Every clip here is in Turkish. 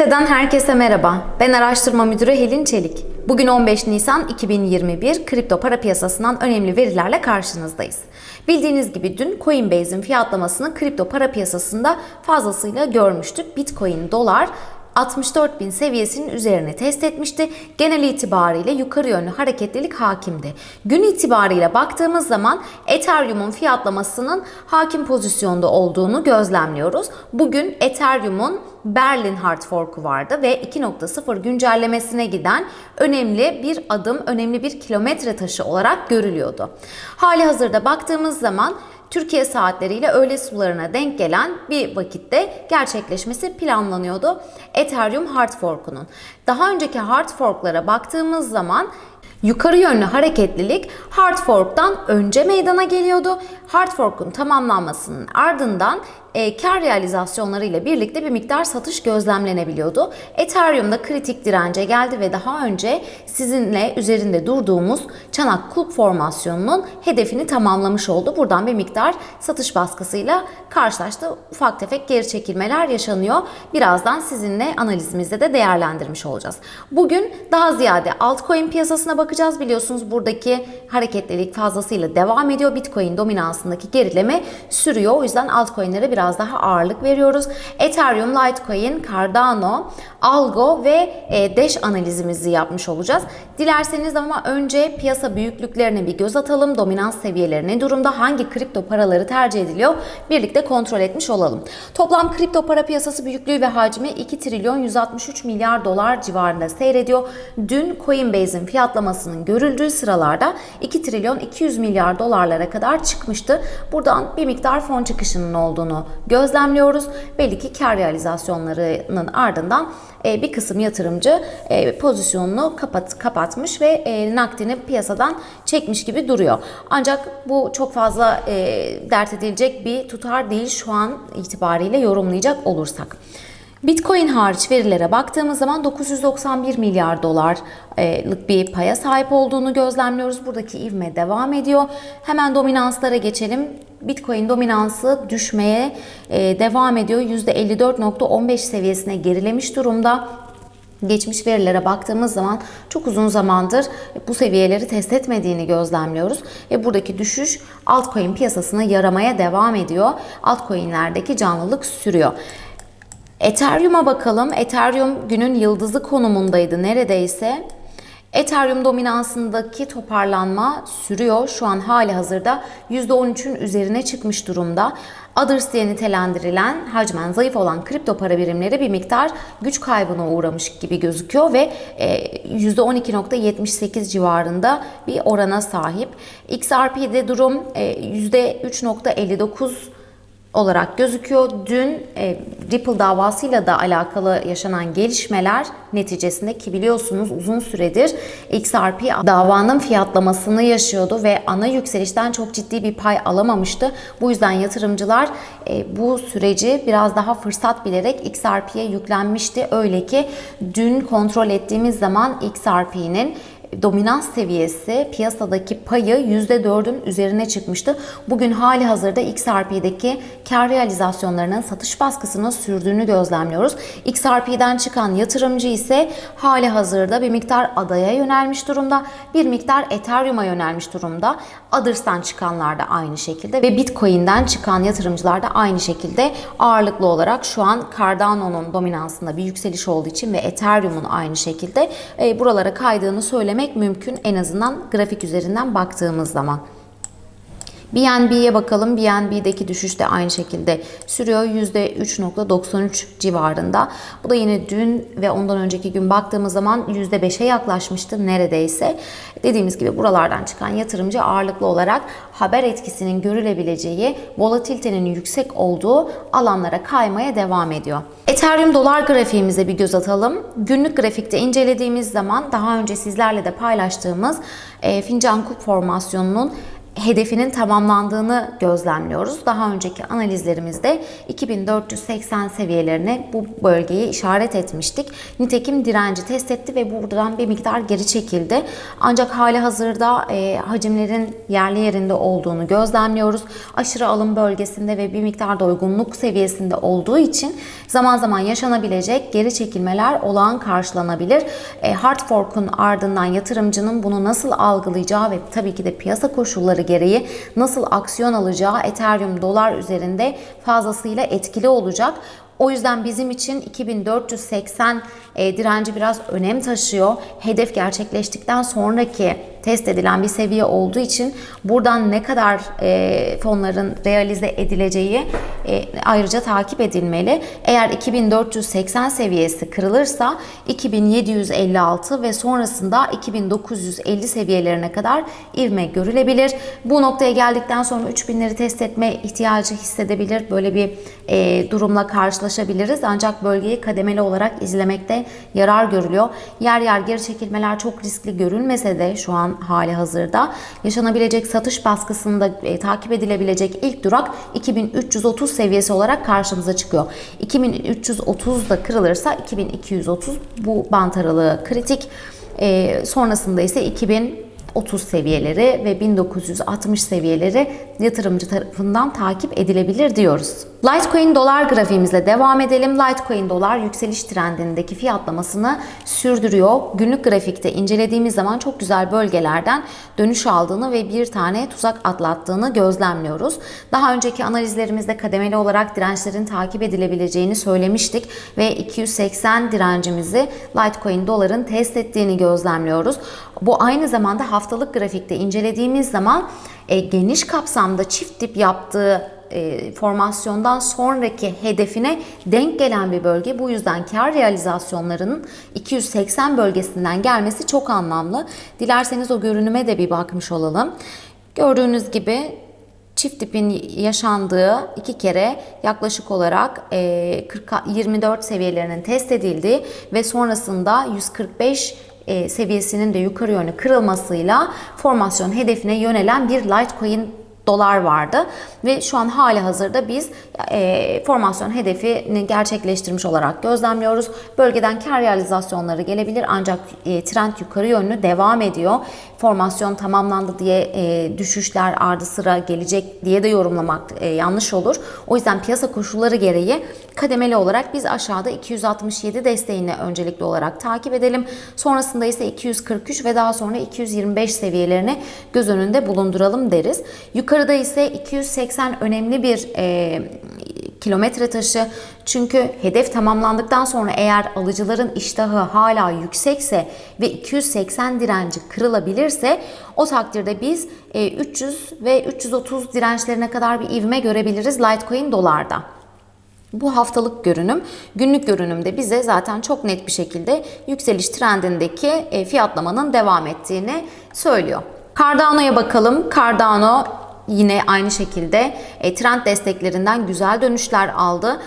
TRT'den herkese merhaba. Ben araştırma müdürü Helin Çelik. Bugün 15 Nisan 2021 kripto para piyasasından önemli verilerle karşınızdayız. Bildiğiniz gibi dün Coinbase'in fiyatlamasını kripto para piyasasında fazlasıyla görmüştük. Bitcoin, dolar 64 bin seviyesinin üzerine test etmişti. Genel itibariyle yukarı yönlü hareketlilik hakimdi. Gün itibariyle baktığımız zaman Ethereum'un fiyatlamasının hakim pozisyonda olduğunu gözlemliyoruz. Bugün Ethereum'un Berlin hard fork'u vardı ve 2.0 güncellemesine giden önemli bir adım, önemli bir kilometre taşı olarak görülüyordu. Hali hazırda baktığımız zaman Türkiye saatleriyle öğle sularına denk gelen bir vakitte gerçekleşmesi planlanıyordu Ethereum hard fork'unun. Daha önceki hard fork'lara baktığımız zaman Yukarı yönlü hareketlilik hard fork'tan önce meydana geliyordu. Hard fork'un tamamlanmasının ardından e, kar realizasyonları ile birlikte bir miktar satış gözlemlenebiliyordu. Ethereum'da kritik dirence geldi ve daha önce sizinle üzerinde durduğumuz çanak kulp formasyonunun hedefini tamamlamış oldu. Buradan bir miktar satış baskısıyla karşılaştı. Ufak tefek geri çekilmeler yaşanıyor. Birazdan sizinle analizimizde de değerlendirmiş olacağız. Bugün daha ziyade altcoin piyasasına bakacağız. Biliyorsunuz buradaki hareketlilik fazlasıyla devam ediyor. Bitcoin dominansındaki gerileme sürüyor. O yüzden altcoin'lere biraz daha ağırlık veriyoruz. Ethereum, Litecoin, Cardano, Algo ve e, Dash analizimizi yapmış olacağız. Dilerseniz ama önce piyasa büyüklüklerine bir göz atalım. Dominans seviyeleri ne durumda? Hangi kripto paraları tercih ediliyor? Birlikte kontrol etmiş olalım. Toplam kripto para piyasası büyüklüğü ve hacmi 2 trilyon 163 milyar dolar civarında seyrediyor. Dün Coinbase'in fiyatlamasının görüldüğü sıralarda 2 trilyon 200 milyar dolarlara kadar çıkmıştı. Buradan bir miktar fon çıkışının olduğunu gözlemliyoruz. Belli ki kar realizasyonlarının ardından e, bir kısım yatırımcı e, pozisyonunu kapat, kapatmış ve e, nakdini piyasadan çekmiş gibi duruyor. Ancak bu çok fazla dert edilecek bir tutar değil şu an itibariyle yorumlayacak olursak. Bitcoin hariç verilere baktığımız zaman 991 milyar dolarlık bir paya sahip olduğunu gözlemliyoruz. Buradaki ivme devam ediyor. Hemen dominanslara geçelim. Bitcoin dominansı düşmeye devam ediyor. %54.15 seviyesine gerilemiş durumda. Geçmiş verilere baktığımız zaman çok uzun zamandır bu seviyeleri test etmediğini gözlemliyoruz ve buradaki düşüş altcoin piyasasına yaramaya devam ediyor. Altcoin'lerdeki canlılık sürüyor. Ethereum'a bakalım. Ethereum günün yıldızı konumundaydı neredeyse. Ethereum dominansındaki toparlanma sürüyor. Şu an hali hazırda %13'ün üzerine çıkmış durumda. Others diye nitelendirilen hacmen zayıf olan kripto para birimleri bir miktar güç kaybına uğramış gibi gözüküyor ve %12.78 civarında bir orana sahip. XRP'de durum %3.59 olarak gözüküyor. Dün e, Ripple davasıyla da alakalı yaşanan gelişmeler neticesinde ki biliyorsunuz uzun süredir XRP davanın fiyatlamasını yaşıyordu ve ana yükselişten çok ciddi bir pay alamamıştı. Bu yüzden yatırımcılar e, bu süreci biraz daha fırsat bilerek XRP'ye yüklenmişti. Öyle ki dün kontrol ettiğimiz zaman XRP'nin dominans seviyesi piyasadaki payı %4'ün üzerine çıkmıştı. Bugün hali hazırda XRP'deki kar realizasyonlarının satış baskısını sürdüğünü gözlemliyoruz. XRP'den çıkan yatırımcı ise hali hazırda bir miktar adaya yönelmiş durumda, bir miktar Ethereum'a yönelmiş durumda. Others'tan çıkanlar da aynı şekilde ve Bitcoin'den çıkan yatırımcılar da aynı şekilde ağırlıklı olarak şu an Cardano'nun dominansında bir yükseliş olduğu için ve Ethereum'un aynı şekilde e, buralara kaydığını söylemek mümkün en azından grafik üzerinden baktığımız zaman. BNB'ye bakalım. BNB'deki düşüş de aynı şekilde sürüyor. %3.93 civarında. Bu da yine dün ve ondan önceki gün baktığımız zaman %5'e yaklaşmıştı neredeyse. Dediğimiz gibi buralardan çıkan yatırımcı ağırlıklı olarak haber etkisinin görülebileceği, volatilitenin yüksek olduğu alanlara kaymaya devam ediyor. Ethereum dolar grafiğimize bir göz atalım. Günlük grafikte incelediğimiz zaman daha önce sizlerle de paylaştığımız e, fincan kup formasyonunun hedefinin tamamlandığını gözlemliyoruz. Daha önceki analizlerimizde 2480 seviyelerine bu bölgeyi işaret etmiştik. Nitekim direnci test etti ve buradan bir miktar geri çekildi. Ancak hali hazırda e, hacimlerin yerli yerinde olduğunu gözlemliyoruz. Aşırı alım bölgesinde ve bir miktar doygunluk seviyesinde olduğu için zaman zaman yaşanabilecek geri çekilmeler olağan karşılanabilir. E, hard fork'un ardından yatırımcının bunu nasıl algılayacağı ve tabii ki de piyasa koşulları gereği nasıl aksiyon alacağı Ethereum dolar üzerinde fazlasıyla etkili olacak. O yüzden bizim için 2480 e, direnci biraz önem taşıyor. Hedef gerçekleştikten sonraki test edilen bir seviye olduğu için buradan ne kadar e, fonların realize edileceği e, ayrıca takip edilmeli. Eğer 2480 seviyesi kırılırsa 2756 ve sonrasında 2950 seviyelerine kadar ivme görülebilir. Bu noktaya geldikten sonra 3000'leri test etme ihtiyacı hissedebilir. Böyle bir e, durumla karşılaşabiliriz. Ancak bölgeyi kademeli olarak izlemekte yarar görülüyor. Yer yer geri çekilmeler çok riskli görülmese de şu an hali hazırda yaşanabilecek satış baskısında e, takip edilebilecek ilk durak 2330 seviyesi olarak karşımıza çıkıyor. 2330 da kırılırsa 2230 bu bant aralığı kritik. E, sonrasında ise 2000 30 seviyeleri ve 1960 seviyeleri yatırımcı tarafından takip edilebilir diyoruz. Litecoin dolar grafiğimizle devam edelim. Litecoin dolar yükseliş trendindeki fiyatlamasını sürdürüyor. Günlük grafikte incelediğimiz zaman çok güzel bölgelerden dönüş aldığını ve bir tane tuzak atlattığını gözlemliyoruz. Daha önceki analizlerimizde kademeli olarak dirençlerin takip edilebileceğini söylemiştik ve 280 direncimizi Litecoin doların test ettiğini gözlemliyoruz. Bu aynı zamanda haftalık grafikte incelediğimiz zaman e, geniş kapsamda çift dip yaptığı e, formasyondan sonraki hedefine denk gelen bir bölge. Bu yüzden kar realizasyonlarının 280 bölgesinden gelmesi çok anlamlı. Dilerseniz o görünüme de bir bakmış olalım. Gördüğünüz gibi çift dipin yaşandığı iki kere yaklaşık olarak 40, 24 seviyelerinin test edildiği ve sonrasında 145 e, seviyesinin de yukarı yönlü kırılmasıyla formasyon hedefine yönelen bir Litecoin dolar vardı ve şu an hali hazırda biz e, formasyon hedefini gerçekleştirmiş olarak gözlemliyoruz. Bölgeden kar realizasyonları gelebilir ancak e, trend yukarı yönlü devam ediyor. Formasyon tamamlandı diye e, düşüşler ardı sıra gelecek diye de yorumlamak e, yanlış olur. O yüzden piyasa koşulları gereği kademeli olarak biz aşağıda 267 desteğini öncelikli olarak takip edelim. Sonrasında ise 243 ve daha sonra 225 seviyelerini göz önünde bulunduralım deriz. Yukarıda ise 280 önemli bir e, kilometre taşı. Çünkü hedef tamamlandıktan sonra eğer alıcıların iştahı hala yüksekse ve 280 direnci kırılabilirse o takdirde biz 300 ve 330 dirençlerine kadar bir ivme görebiliriz Litecoin dolarda. Bu haftalık görünüm, günlük görünümde bize zaten çok net bir şekilde yükseliş trendindeki e, fiyatlamanın devam ettiğini söylüyor. Cardano'ya bakalım. Cardano yine aynı şekilde e, trend desteklerinden güzel dönüşler aldı.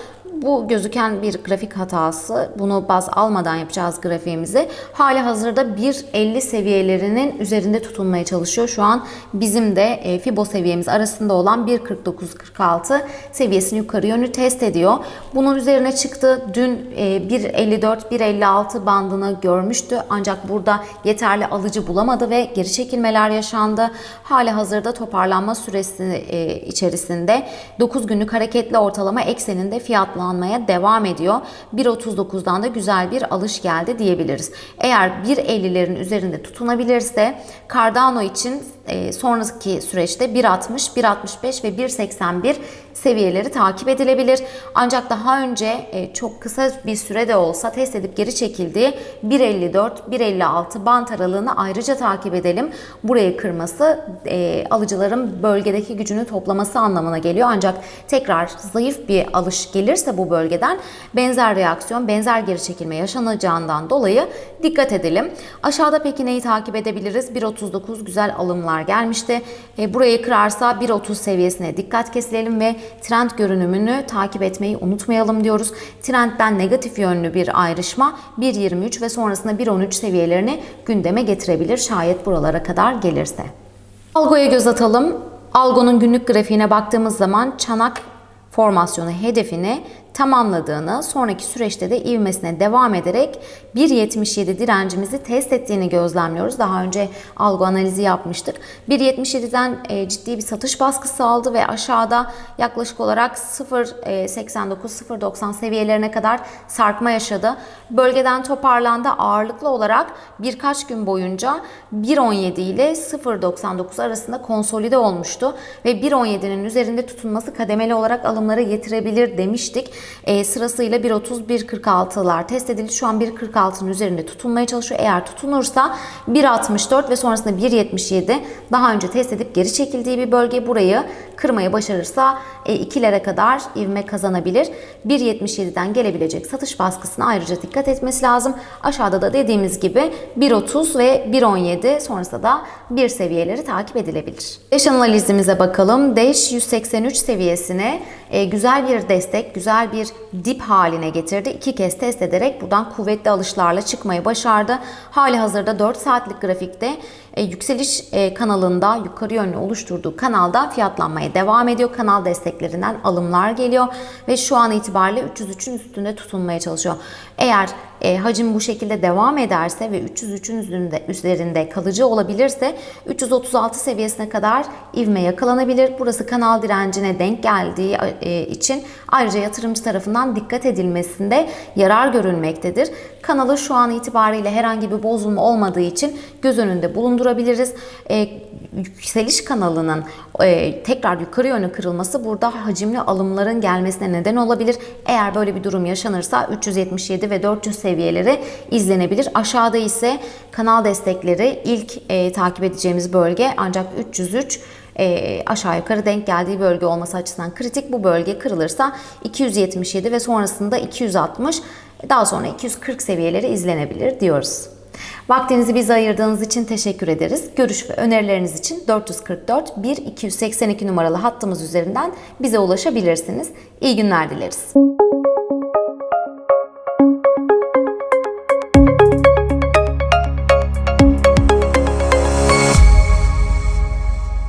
Bu gözüken bir grafik hatası. Bunu baz almadan yapacağız grafiğimizi. Hali hazırda 1.50 seviyelerinin üzerinde tutunmaya çalışıyor. Şu an bizim de e, Fibo seviyemiz arasında olan 1.49-46 seviyesini yukarı yönlü test ediyor. Bunun üzerine çıktı. Dün 1.54-1.56 e, bandını görmüştü. Ancak burada yeterli alıcı bulamadı ve geri çekilmeler yaşandı. Hali hazırda toparlanma süresi e, içerisinde 9 günlük hareketli ortalama ekseninde fiyatlandı tamamlanmaya devam ediyor. 1.39'dan da güzel bir alış geldi diyebiliriz. Eğer 1.50'lerin üzerinde tutunabilirse Cardano için e, sonraki süreçte 1.60, 1.65 ve 1.81 seviyeleri takip edilebilir. Ancak daha önce e, çok kısa bir sürede olsa test edip geri çekildiği 1.54-1.56 bant aralığını ayrıca takip edelim. Burayı kırması e, alıcıların bölgedeki gücünü toplaması anlamına geliyor. Ancak tekrar zayıf bir alış gelirse bu bölgeden benzer reaksiyon, benzer geri çekilme yaşanacağından dolayı dikkat edelim. Aşağıda peki neyi takip edebiliriz? 1.39 güzel alımlar gelmişti. E, burayı kırarsa 1.30 seviyesine dikkat kesilelim ve trend görünümünü takip etmeyi unutmayalım diyoruz. Trendden negatif yönlü bir ayrışma 1.23 ve sonrasında 1.13 seviyelerini gündeme getirebilir şayet buralara kadar gelirse. Algo'ya göz atalım. Algo'nun günlük grafiğine baktığımız zaman çanak formasyonu hedefini tamamladığını, sonraki süreçte de ivmesine devam ederek 1.77 direncimizi test ettiğini gözlemliyoruz. Daha önce algo analizi yapmıştık. 1.77'den e, ciddi bir satış baskısı aldı ve aşağıda yaklaşık olarak 0.89-0.90 seviyelerine kadar sarkma yaşadı. Bölgeden toparlandı. Ağırlıklı olarak birkaç gün boyunca 1.17 ile 0.99 arasında konsolide olmuştu ve 1.17'nin üzerinde tutunması kademeli olarak alımlara getirebilir demiştik. E, sırasıyla 1.30, 1.46'lar test edildi. Şu an 1.46'nın üzerinde tutunmaya çalışıyor. Eğer tutunursa 1.64 ve sonrasında 1.77 daha önce test edip geri çekildiği bir bölge. Burayı kırmayı başarırsa e, ikilere kadar ivme kazanabilir. 1.77'den gelebilecek satış baskısına ayrıca dikkat etmesi lazım. Aşağıda da dediğimiz gibi 1.30 ve 1.17 sonrasında da bir seviyeleri takip edilebilir. Deş analizimize bakalım. Deş 183 seviyesine e, güzel bir destek, güzel bir dip haline getirdi. İki kez test ederek buradan kuvvetli alışlarla çıkmayı başardı. Hali hazırda 4 saatlik grafikte e, yükseliş e, kanalında yukarı yönlü oluşturduğu kanalda fiyatlanmaya devam ediyor. Kanal desteklerinden alımlar geliyor ve şu an itibariyle 303'ün üstünde tutunmaya çalışıyor. Eğer e, hacim bu şekilde devam ederse ve 303'ün üzerinde, üzerinde kalıcı olabilirse 336 seviyesine kadar ivme yakalanabilir. Burası kanal direncine denk geldiği e, için ayrıca yatırımcı tarafından dikkat edilmesinde yarar görülmektedir. Kanalı şu an itibariyle herhangi bir bozulma olmadığı için göz önünde bulundurabiliriz. E, yükseliş kanalının e, tekrar yukarı yönlü kırılması burada hacimli alımların gelmesine neden olabilir. Eğer böyle bir durum yaşanırsa 377 ve 400 seviyeleri izlenebilir. Aşağıda ise kanal destekleri ilk e, takip edeceğimiz bölge ancak 303 e, aşağı yukarı denk geldiği bölge olması açısından kritik. Bu bölge kırılırsa 277 ve sonrasında 260 daha sonra 240 seviyeleri izlenebilir diyoruz. Vaktinizi bize ayırdığınız için teşekkür ederiz. Görüş ve önerileriniz için 444 1 282 numaralı hattımız üzerinden bize ulaşabilirsiniz. İyi günler dileriz.